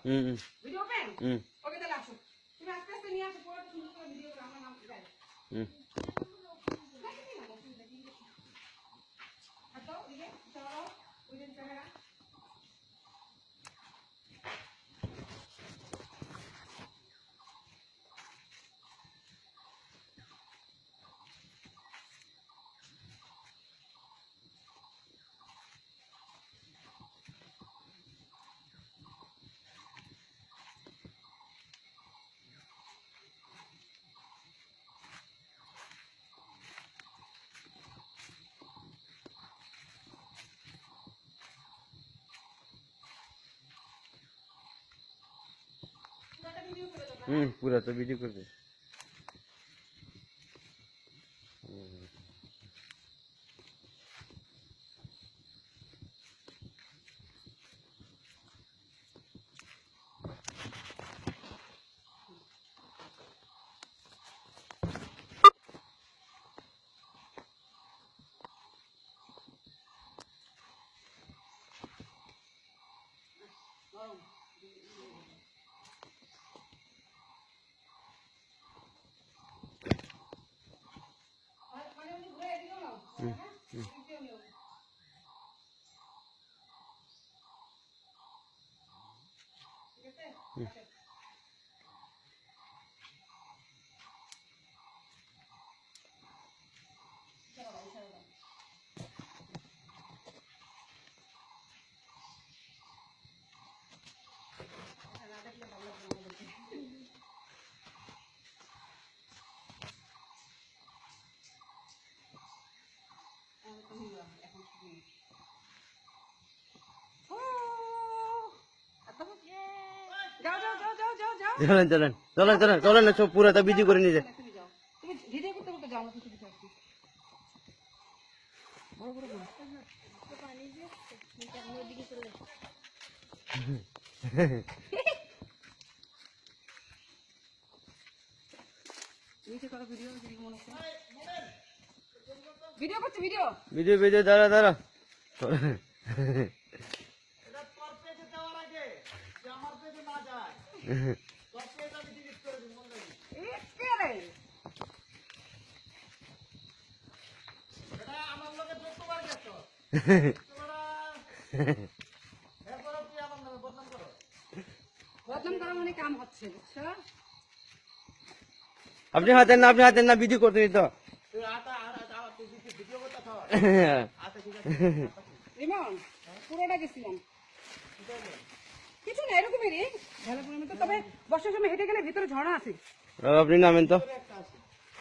হুম হুম video pen হুম ওকে তাহলে আসো তুমি আস্তে আস্তে নিয়ে আসো পুরো সুন্দর করে ভিডিও করে আমার নাম যাই হুম হাতো দিকে চলো ওই দিন ক্যামেরা পুরোটা ভিডিও করে দাও হুম পুরা তো ভিডিও Yeah. চলেন চলেন চলেন চলেন চলেন না সব পুরা তো ভিডিও করে নিয়ে যায় ভিডিও করছে ভিডিও ভিডিও ভিডিও দাঁড়া দাঁড়া আপনি হাতেন না আপনি হাতেন না ভিডিও করতে দিত পুরোটা গেছিলাম। কিছু না এরকমই রে। ভালো তবে বর্ষার সময় হেঁটে গেলে ভিতরে ঝর্ণা আছে। আপনি নামেন তো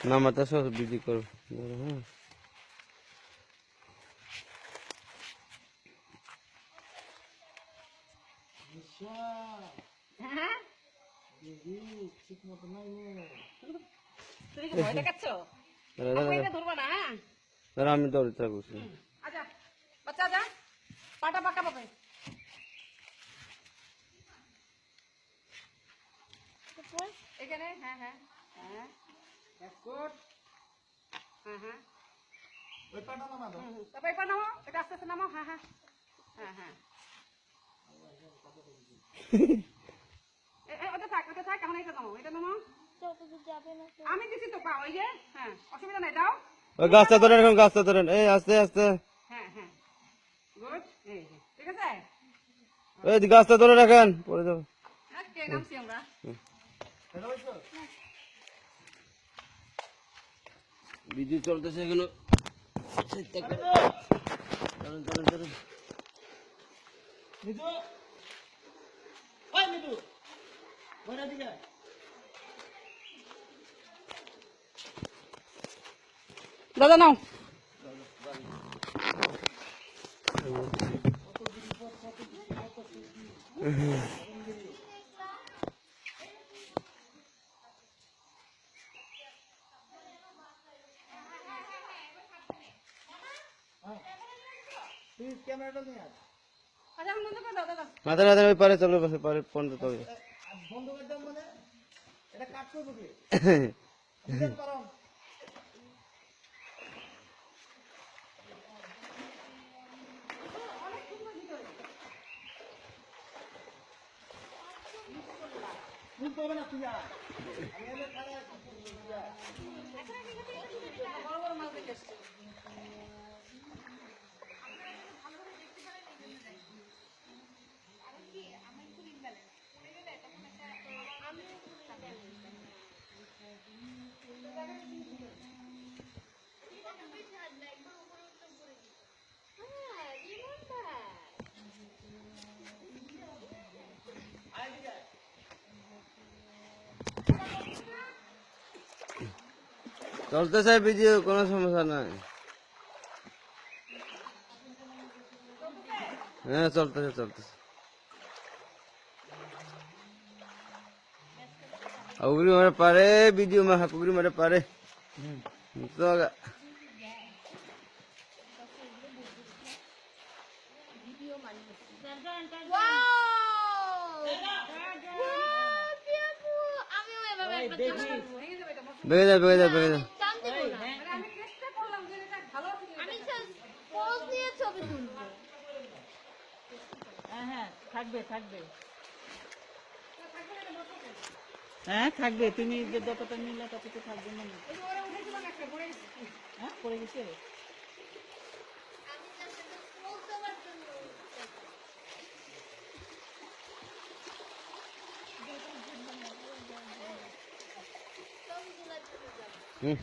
নামাতে সব ভিডিও করো হ্যাঁ হ্যাঁ তুমি কি ভয় দেখাচ্ছ দাঁড়া দাঁড়া এটা ধরবা না হ্যাঁ? দাঁড়া আমি দৌড়ে থাকব আচ্ছা বাচ্চা যা পাটা পাকা পাবে এখানে হ্যাঁ হ্যাঁ হ্যাঁ. হ্যাঁ হ্যাঁ হুম, হুম। তারপর এবার নামাও এটা আস্তে আস্তে নামাও হ্যাঁ হ্যাঁ। হ্যাঁ হ্যাঁ। এ- এ, ওটা থাক ওটা থাক এখন এটা নামাও এটা নামাও আমি দিছি তো পা ওই যে হ্যাঁ অসুবিধা নাই দাও। ওই গাছটা ধরেন এখন গাছটা ধরেন। এই আস্তে আস্তে। হ্যাঁ হ্যাঁ। গুড এই ঠিক আছে? ওই গাছটা ধরে রাখেন পরে যাব। নামছি আমরা। ভিডিও চলতেছে এগুলো চলেন চলেন চলেন। দাদা নাও। আচ্ছা আমি বন্ধ করে দাও দাদা। মাথা মাথা ওই পারে চলো পারে পর্যন্ত তবে বড় বড় মাছ দেখে চলতেছে ভিডিও কোনো সমস্যা নাই হ্যাঁ চলতেছে চলতেছে উগরি মারে পারে ভিডিও মা উগরি মারে পারে তো আমিও এভাবে একটা ভেঙে যাবে এটা মশলা বেগে যায় বেগে যায় বেগে যায় চান দেবো না মানে আমি চেষ্টা করলাম যে এটা ভালো আছে আমি পোজ নিয়ে ছবি তুলবো হ্যাঁ হ্যাঁ থাকবে থাকবে। হ্যাঁ থাকবে। তুমি যে যতটা নিলে ততটা থাকবে না। হ্যাঁ পড়ে গেছে? হুম।